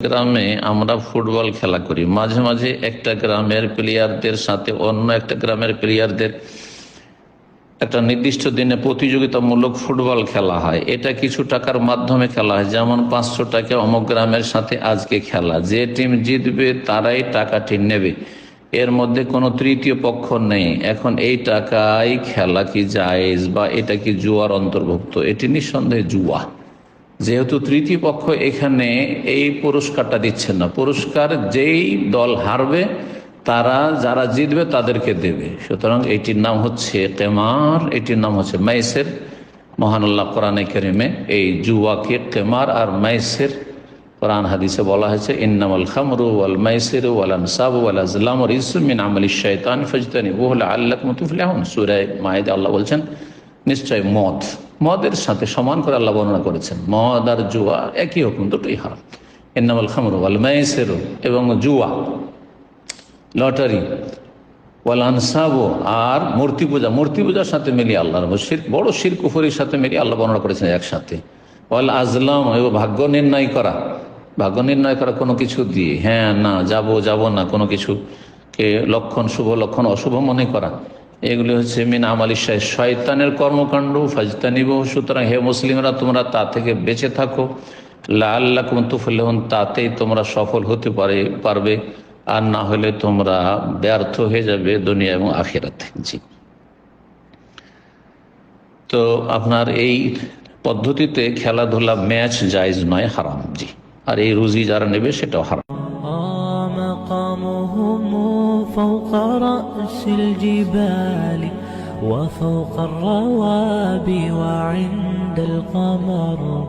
গ্রামে আমরা ফুটবল খেলা করি। মাঝে মাঝে একটা গ্রামের প্লেয়ারদের সাথে অন্য একটা গ্রামের প্লেয়ারদের একটা নির্দিষ্ট দিনে প্রতিযোগিতামূলক ফুটবল খেলা হয়। এটা কিছু টাকার মাধ্যমে খেলা হয়। যেমন পাঁচশো টাকা অমুক গ্রামের সাথে আজকে খেলা। যে টিম জিতবে তারাই টাকাটি নেবে। এর মধ্যে কোনো তৃতীয় পক্ষ নেই। এখন এই টাকায় খেলা কি জায়েজ বা এটা কি জুয়ার অন্তর্ভুক্ত? এটি নিঃসন্দেহে জুয়া। যেহেতু তৃতীয় পক্ষ এখানে এই পুরস্কারটা দিচ্ছে না। পুরস্কার যেই দল হারবে, তারা যারা জিতবে তাদেরকে দেবে। সুতরাং এটির নাম হচ্ছে কেমার, এটির নাম হচ্ছে মাইসের। মহানুল্লাহ কোরআনে কেরিমে এই জুয়াকে কেমার আর মাইসের কোরআন হাদিসে বলা হয়েছে, ইন্নামাল খামরু ওয়াল মাইসির ওয়াল আনসাব ওয়াল আজলাম ইসমিন আমল শাইতান ফজতানি ওহলা আল্লাহ মুতুফলিহুন সূরা মায়েদে আল্লাহ বলছেন নিশ্চয় মদ। মদের সাথে সমান করে আল্লাহ বর্ণনা করেছেন। মদ আর জুয়া একই হুকুম দুটোই হারাম। ইন্নামাল খামরু ওয়াল মাইসির এবং জুয়া, লটারি, ওয়াল আনসাবো আর মূর্তি পূজা। মূর্তি পূজার সাথে মিলিয়ে আল্লাহ শির, বড় শির কুফরির সাথে মিলিয়ে আল্লাহ বর্ণনা করেছেন একসাথে। ওয়াল আজলাম এবং ভাগ্য নির্ণয় করা। ভাগ্য নির্ণয় করা কোনো কিছু দিয়ে হ্যাঁ না, যাব যাব না, কোনো কিছুকে লক্ষণ, শুভ লক্ষণ, অশুভ মনে করা। এগুলি হচ্ছে মিন আমালি শাহ শয়তানের কর্মকাণ্ড, ফাজতানিব, সুতরাং হে মুসলিমরা, তোমরা তা থেকে বেঁচে থাকো। লা আল্লাহ কুমতুফুল্লাহন তাতেই তোমরা সফল হতে পারে পারবে, আর না হলে তোমরা ব্যর্থ হয়ে যাবে দুনিয়া এবং আখেরাতে। জি। তো আপনার এই পদ্ধতিতে খেলাধুলা ম্যাচ জায়জ নয়, হারাম। জি। আর এই রুজি যারা নেবে, সেটাও হারাম। مقامهم فوق رأس الجبال وفوق الروابي وعند القمر